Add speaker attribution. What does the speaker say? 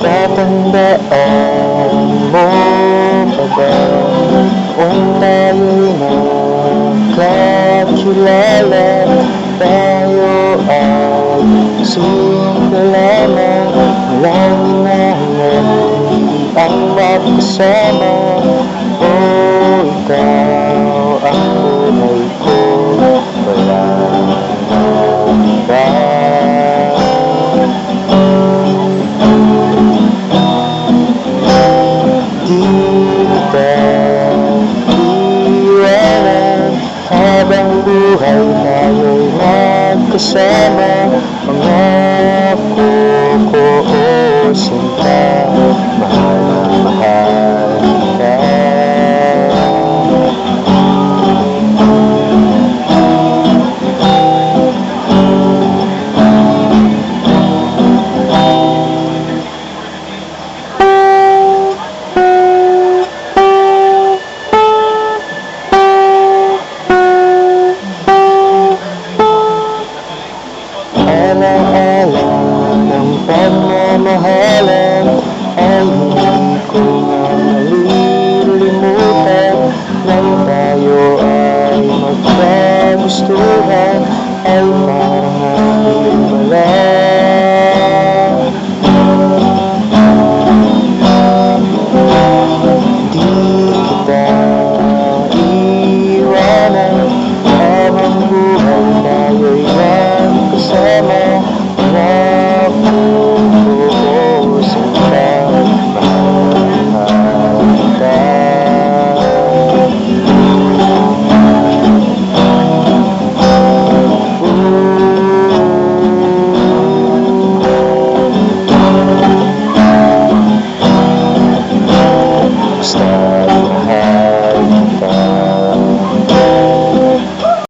Speaker 1: Tatandaan mo pa ba Kung tayo'y magkakilala Tayo ay simple lamang Walang inahanap ang magkasama O oh, ikaw ako kasama ang pagmamahalan Ang hindi ko na malilimutan Nang tayo ay magkagustuhan Ay parang nahiwalay